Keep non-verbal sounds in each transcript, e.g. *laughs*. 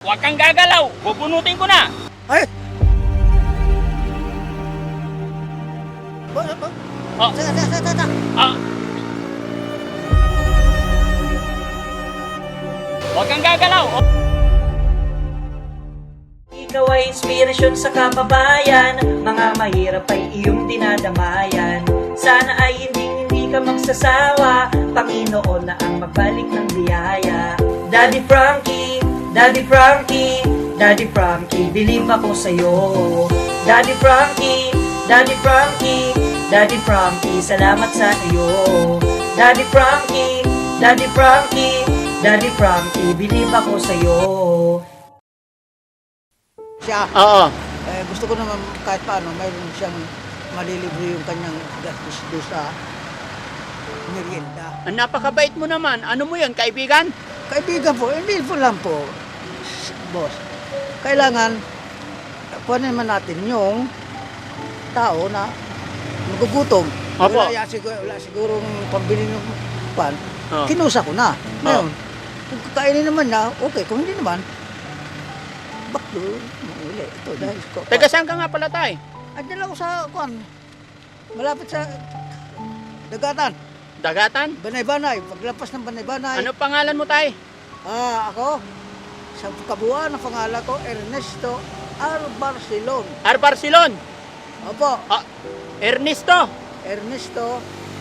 Huwag kang gagalaw. Bubunutin ko na. Ay! Ba, ba, Oh, teka, teka, teka, teka. ah. Huwag kang gagalaw. Oh. Ikaw ay inspirasyon sa kababayan Mga mahirap ay iyong dinadamayan Sana ay hindi hindi ka magsasawa Panginoon na ang magbalik ng biyaya Daddy Frankie, Daddy Frankie Daddy Frankie, believe ako sa'yo Daddy Frankie, Daddy Frankie Daddy Frankie, salamat sa iyo Daddy Frankie, Daddy Frankie Daddy Frankie, believe ako sa'yo Siya, Oo. eh, gusto ko naman kahit paano, mayroon siyang malilibre yung kanyang gastos doon sa merienda. Ang napakabait mo naman. Ano mo yun, kaibigan? Kaibigan po, hindi po lang po, boss. Kailangan, kuhanin naman natin yung tao na nagugutom. Opo. Wala, siguro, wala sigurong pambili ng pan. Oh. Kinusa ko na. Ngayon, kung kakainin naman na, okay. Kung hindi naman, baklo, uli. Ito, dahil ko. Taga saan ka nga pala, tay? Andiyan lang ako sa, kuan, malapit sa dagatan. Dagatan? Banay-banay. Paglapas ng banay-banay. Ano pangalan mo, tay? Ah, ako, sa kabuuan ng pangalan ko, Ernesto R. Barcelon. R. Barcelon. Opo, Ah, Ernesto. Ernesto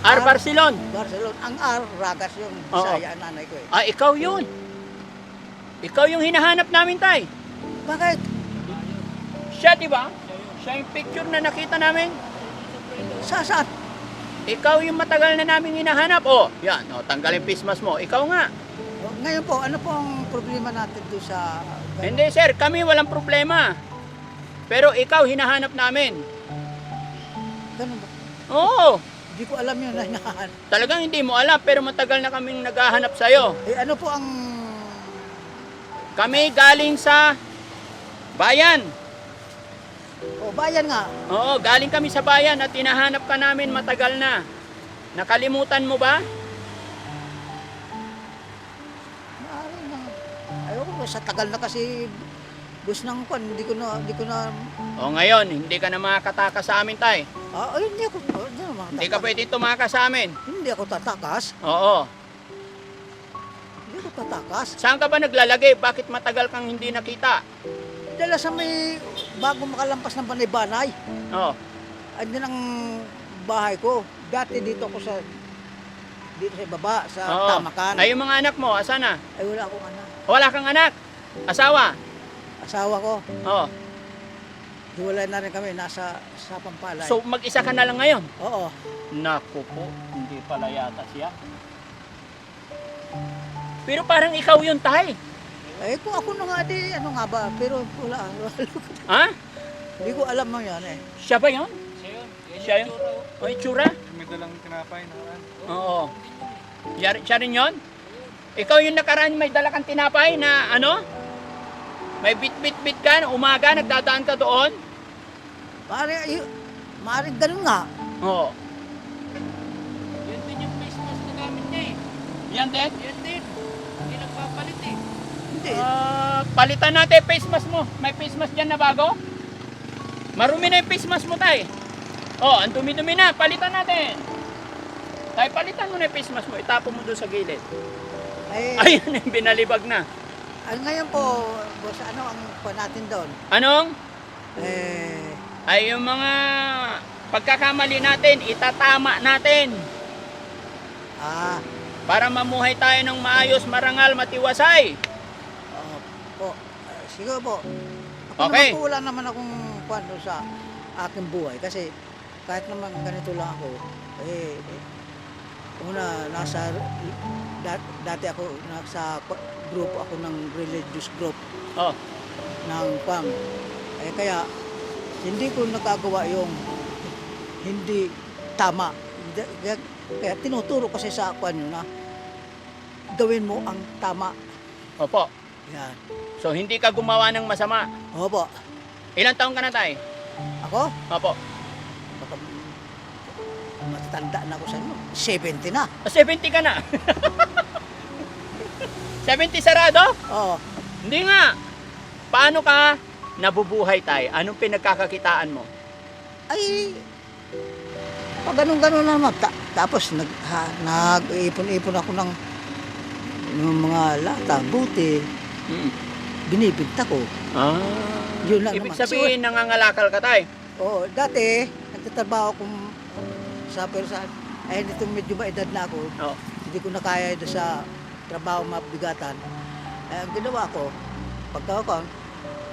R. Barcelon. Barcelon. Ang R, Ragas yung Oo. saya ang nanay ko eh. Ah, ikaw yun. Ikaw yung hinahanap namin, tay. Bakit? Siya, di ba? Siya yung picture na nakita namin. Sa saan? Ikaw yung matagal na namin hinahanap. Oh, yan. Oh, tanggalin mask mo. Ikaw nga. Ngayon po, ano po ang problema natin doon sa... Hindi, sir. Kami walang problema. Pero ikaw hinahanap namin. Ganun ba? Oo. Hindi ko alam yun. Nahingahan. Talagang hindi mo alam, pero matagal na kaming naghahanap sa'yo. Eh, ano po ang... Kami galing sa bayan. O, bayan nga. Oo, galing kami sa bayan at hinahanap ka namin matagal na. Nakalimutan mo ba? Sa tagal na kasi bus ng kwan, hindi ko na, hindi ko na, O ngayon, hindi ka na makakatakas sa amin, tay. ah, ay, hindi ako, oh, hindi, naman Hindi ka pwede tumakas sa amin. Hindi ako tatakas. Oo. Hindi ako tatakas. Saan ka ba naglalagay? Bakit matagal kang hindi nakita? Dala sa may, bago makalampas ng banay-banay, Oo. andyan ang bahay ko. Dati dito ako sa, dito sa baba, sa Oo. Tamakan. Ay, yung mga anak mo, asa na? Ay, wala akong anak. Wala kang anak? Asawa? Asawa ko, Oo. hiwalay na rin kami, nasa sa Pampalay. So, mag-isa ka na lang ngayon? Oo. Naku po, hindi pala yata siya. Pero parang ikaw yun, tay. Eh, kung ako na nga di, ano nga ba, pero wala. Ha? Hindi ko alam mo yan eh. Siya ba yun? Siya yun. Siya yun? O, itsura? May dalang tinapay na kan. Oo. Siya, siya rin yun? Ikaw yung nakaraan may dala kang tinapay na ano? May bit-bit-bit ka, na umaga, nagdadaan ka doon? Pare, ay, maaaring ganun nga. Oo. Yan din yung mask na gamit niya eh. Yan din? Yan din. Hindi nagpapalit eh. Hindi. Ah, palitan natin face mask mo. May face mask dyan na bago? Marumi na yung face mask mo, tay. Oh, ang dumi-dumi na. Palitan natin. Tay, palitan mo na yung face mask mo. Itapo mo doon sa gilid. Ay, Ayun, binalibag na. ay, ngayon po, boss, ano ang pa natin doon? Anong? Eh, Ay, yung mga pagkakamali natin, itatama natin. ah, Para mamuhay tayo ng maayos, marangal, matiwasay. oh, po, ah, siguro po. Ako Okay. naman po, wala naman akong kwento sa aking buhay kasi kahit naman ganito lang ako, eh, eh una, nasa, dat, dati ako nasa group ako ng religious group Oh, ng PAM. Eh kaya hindi ko nagagawa yung hindi tama. Kaya, kaya tinuturo kasi sa kwan yun na gawin mo ang tama. opo. Yan. So, hindi ka gumawa ng masama. Opo. Ilang taong ka na tayo? Ako, Opo. Matanda na ako sa inyo. 70 na. Ah, 70 ka na. *laughs* 70 sarado? Oo. Hindi nga. paano ka nabubuhay tay? Anong pinagkakakitaan mo? Ay, pag ganun-ganun naman. Ta- tapos nag, ha, nag-ipon-ipon ako ng, ng mga lata, buti, Mm. binibigta ko. Ah. Yun lang Ibig naman. Sabihin, nangangalakal ka tay. Oo, dati, nagtatrabaho akong sa persa. Ay, nito medyo ba edad na ako, Oh. hindi ko na kaya doon sa trabaho mabigatan. Ay, ang ginawa ko, pagka ako,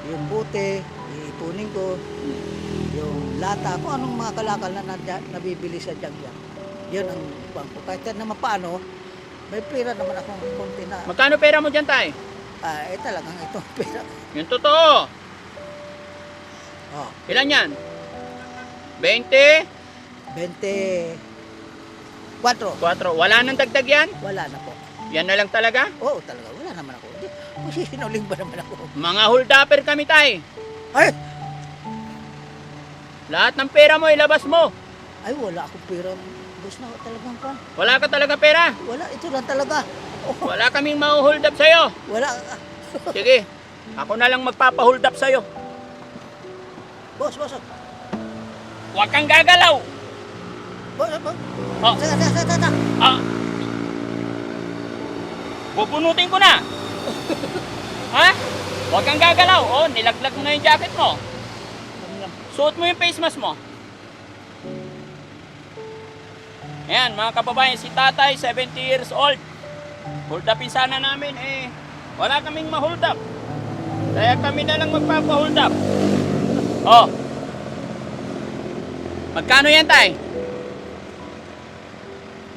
yung buti, iipunin ko, yung lata, kung anong mga kalakal na nabibili sa jagya. Yun ang kuwan ko. Kahit naman paano, may pera naman akong konti na, Magkano pera mo dyan tay? ah, eh talagang ito pera. Yung totoo. Oh, Ilan yan? 20? 20, 4, 4. Wala nang dagdag yan? wala na po. Yan na lang talaga? Oo, talaga, wala naman ako. Sinuling ba naman ako? Mga hold-upper kami tay. Ay! Lahat ng pera mo, ilabas mo. Ay, wala akong pera. Boss na talagang pa. Wala ka talaga pera. Wala, ito lang talaga. Oh, Wala kaming ma-hold up sa'yo. wala. Sige, ako na lang magpapa-hold up sa'yo. Boss, boss. Huwag kang gagalaw. Oh. Saka, saka, saka, saka. Ah. Bubunutin ko na. ha? Huwag kang gagalaw. Oh, nilaglag mo na yung jacket mo. Suot mo yung face mask mo. Ayan, mga kababayan, si tatay, 70 years old. Hold upin sana namin, eh, wala kaming ma-hold up. Kaya kami na lang magpapa-hold up. Oh. Magkano yan, tay?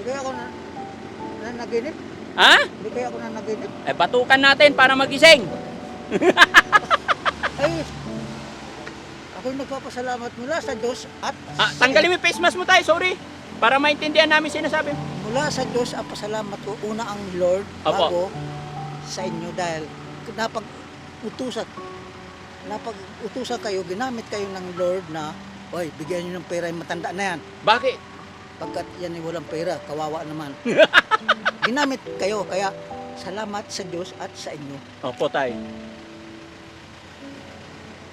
Hindi kaya ako na, na naginip. Ha? Hindi kaya ako na naginip. Eh, batukan natin para magising. *laughs* Ay, ako'y nagpapasalamat mula sa Diyos at Ah, tanggalin mo yung face mask mo tayo, sorry. Para maintindihan namin sinasabi mula sa Diyos ang pasalamat ko. Una ang Lord Apo. bago sa inyo dahil napag-utusan napag-utusan kayo, ginamit kayo ng Lord na Oy, bigyan niyo ng pera yung matanda na yan. Bakit? Pagkat yan ay walang pera, kawawa naman. *laughs* Ginamit kayo, kaya salamat sa Diyos at sa inyo. Opo, tayo.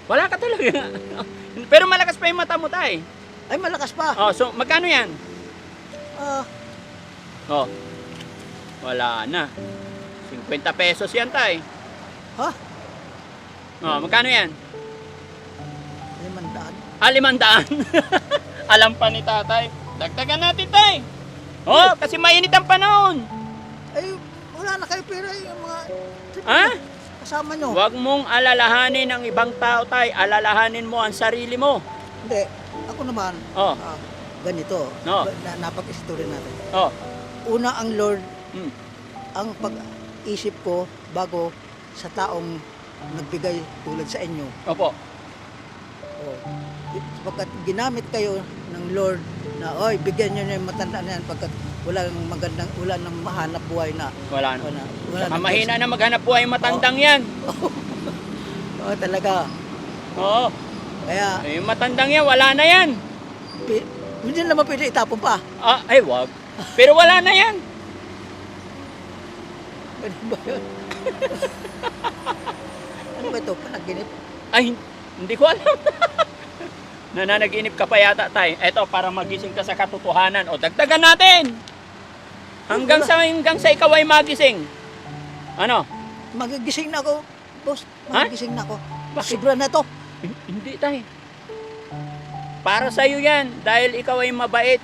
Wala ka talaga. *laughs* Pero malakas pa yung mata mo, tay. Ay, malakas pa. Oh, so magkano yan? Ah, Oh. Wala na. 50 pesos yan, tay. ha? Oh, magkano yan? Limandaan. Ah, limandaan. *laughs* Alam pa ni tatay. Dagdagan natin, tay. Oh, kasi mainit ang panahon. Ay, wala na kayo pera yung mga Ha? kasama nyo. Huwag mong alalahanin ang ibang tao, tay. Alalahanin mo ang sarili mo. Hindi, ako naman, Oh, ah, ganito, No. na, napag-istorya natin. oh. Una ang Lord, Hmm. ang pag-isip ko bago sa taong nagbigay tulad sa inyo. Opo. Oh. Pagkat ginamit kayo ng Lord na, oy, bigyan nyo na yung matanda na yan pagkat walang magandang, wala nang mahanap buhay na. Wala na. Wala, wala Saka nang- mahina na maghanap buhay yung matandang yan. *laughs* Oo, talaga. Oo. Kaya, Eh, yung matandang yan, wala na yan. pi, hindi naman pwede itapon pa. Ah, ay, wag. Pero wala na yan. *laughs* Ano ba yun? *laughs* ano ba ito? Panaginip? Ay, hindi ko alam. Nananaginip ka pa yata, tay. Eto, para magising ka sa katotohanan. O, dagdagan natin. Hanggang sa, hanggang sa ikaw ay magising. Ano? Magigising na ako, boss. Magigising na ako. Bakit? Sobra na to. Hin- Hindi, tay. Para sa'yo yan. Dahil ikaw ay mabait.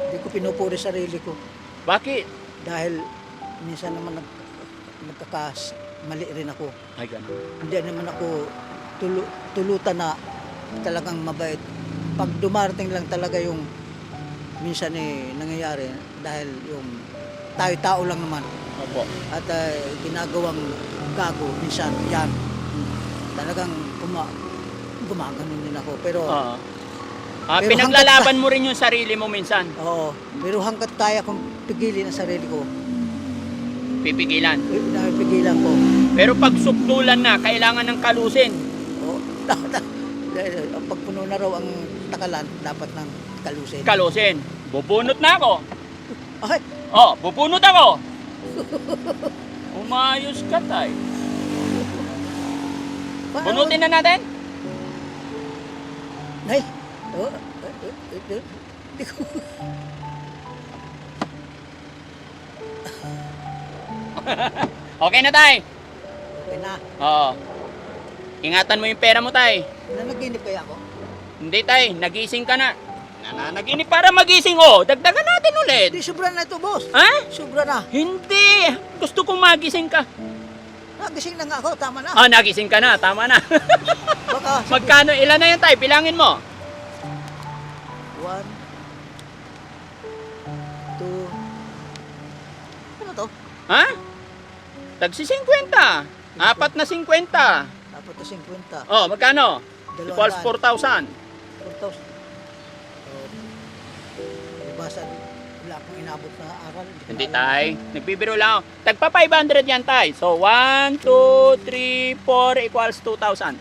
Hindi ko pinupuri sarili ko. Bakit? Dahil minsan naman nag, nagkakas, mali rin ako. Ay, ganun. Hindi naman ako tulu, tulutan na talagang mabait. Pag dumarating lang talaga yung minsan eh nangyayari dahil yung tayo-tao lang naman Opo. at uh, ginagawang gago minsan yan talagang guma gumaganon din ako pero Oo. Ah, Pero pinaglalaban mo rin yung sarili mo minsan. oo pero hanggat kaya kong pigilin ang sarili ko Pipigilan. eh, napigilan ko Pero pag sukdulan na, kailangan ng kalusin. oo ang pagpuno na raw ang takalan dapat ng kalusin Kalusin. Bubunot na ako. ay Oh, bubunot ako. Umayos ka tay. Bunutin na natin? Nay, oh, eh, eh, eh, eh, hindi ko. *laughs* Okay na tay. Okay na. Oo. Ingatan mo yung pera mo tay. Nanaginip kaya ako? Hindi tay, nagising ka na. Nananaginip para magising oh. Dagdagan natin ulit. Hindi, sobra na ito, boss. Ha? Sobra na. Hindi. Gusto kong magising ka. Nagising na nga ako, tama na. Ah, nagising ka na. Tama na. *laughs* Baka, *laughs* Magkano? Ilan na yan tay? Bilangin mo. One, two, ano to? Ha? Tagsi 50. Apat na 50. Dapat to 50. Oh, magkano? Dalawang Equals daan. 4,000. 4,000. Oh, basta wala akong inabot na aral. Hindi na tay. Nagbibiro lang ako. Tagpa 500 yan tay. So 1, 2, 3, 4 equals 2,000.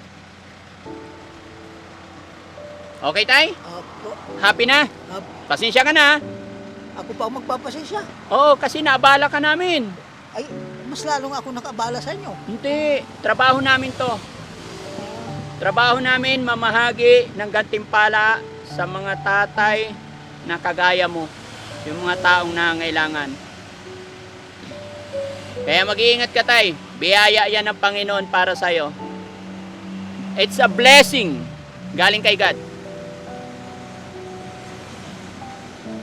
Okay tay? Apo, Happy na? ap- Pasensya ka na. ako pa ang magpapasensya. Oo, kasi naabala ka namin. Ay, mas lalong ako nakabala sa inyo. Hindi. Trabaho namin to. Trabaho namin mamahagi ng gantimpala sa mga tatay na kagaya mo. Yung mga taong nangailangan. Kaya mag-iingat ka tay. Biyaya yan ng Panginoon para sa'yo. It's a blessing. Galing kay God.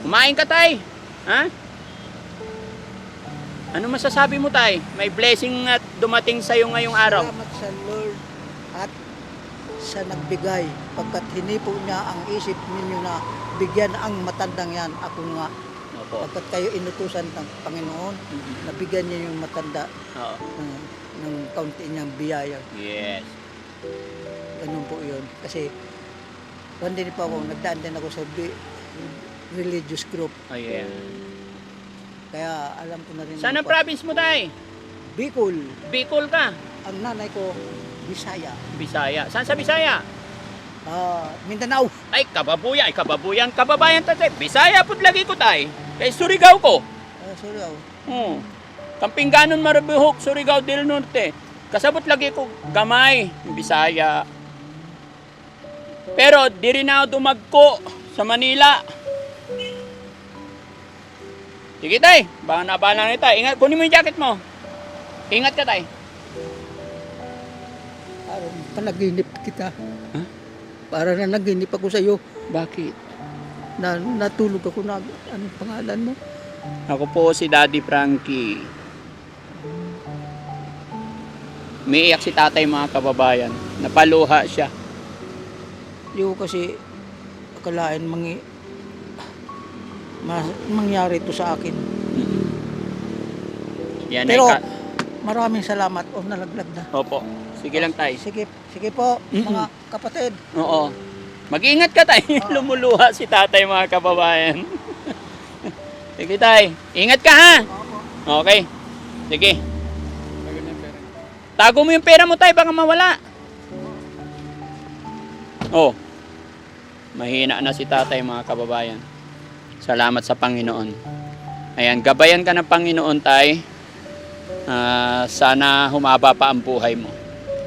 Kumain ka tay. Ha? Ano masasabi mo tay? May blessing at dumating sa'yo ngayong araw. Salamat sa Lord at sa nagbigay pagkat hinipo niya ang isip ninyo na bigyan ang matandang yan. Ako nga, Opo. pagkat kayo inutusan ng Panginoon, nabigyan niya yung matanda Oo. ng, ng kaunti niyang biyaya. Yes. Ganun po yun. Kasi, one din pa ako, nagdaan din ako sa bi- religious group. Oh, yeah. Kaya alam ko na rin. Saan ang pa- province mo tay? Bicol. Bicol ka. Ang nanay ko, Bisaya. Bisaya. Saan sa Bisaya? Ah, Mindanao. Ay, kababuya. Ay, kababuyan. Kababayan tatay. Bisaya pud lagi ko tay. Kay Surigao ko. Ah, sorry ako. Hmm. Kampinganon Marabihok, Surigao del Norte. Kasabot lagi ko gamay, Bisaya. Pero di rin ako dumagko sa Manila. Sige tay, baka nabala na tayo. Ingat, kunin mo yung jacket mo. Ingat ka tay. Parang panaginip kita. Ha? Para na naginip ako sa iyo. Bakit? Na, natulog ako na, anong pangalan mo? Ako po si Daddy Frankie. Umiiyak si tatay mga kababayan. Napaluha siya. Hindi ko kasi akalain mangi, ma, mangyari ito sa akin. Yan Pero, ay ka- maraming salamat. O, nalaglag na. Opo. Sige lang tay. Sige, sige po, Mm-mm. mga kapatid. Oo. Mag-ingat ka tay. *laughs* Lumuluha si tatay mga kababayan. *laughs* Sige tay. Ingat ka ha. Okay. Sige. Tago mo yung pera mo tay baka mawala. Oh. Mahina na si tatay mga kababayan. Salamat sa Panginoon. Ayan, gabayan ka ng Panginoon tay. Ah, sana humaba pa ang buhay mo.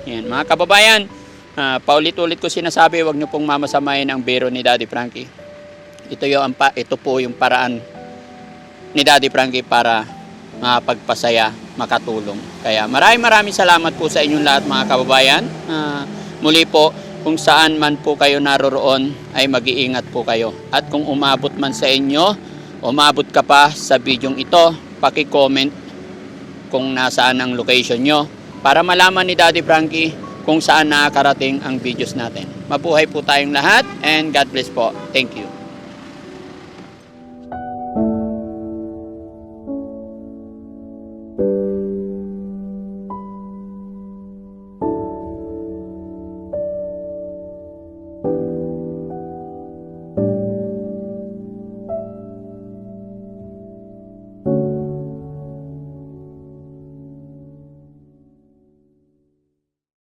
Ayan, mga kababayan, ah, paulit-ulit ko sinasabi, wag niyo pong mamasamayin ang biro ni Daddy Frankie. Ito yung ito po yung paraan ni Daddy Frankie para makapagpasaya, makatulong. Kaya maraming maraming salamat po sa inyong lahat mga kababayan. Ah, muli po, kung saan man po kayo naroroon ay mag-iingat po kayo. At kung umabot man sa inyo, umabot ka pa sa bidyong ito, paki-comment kung nasaan ang location nyo para malaman ni Daddy Frankie kung saan nakakarating ang videos natin. Mabuhay po tayong lahat and God bless po. Thank you.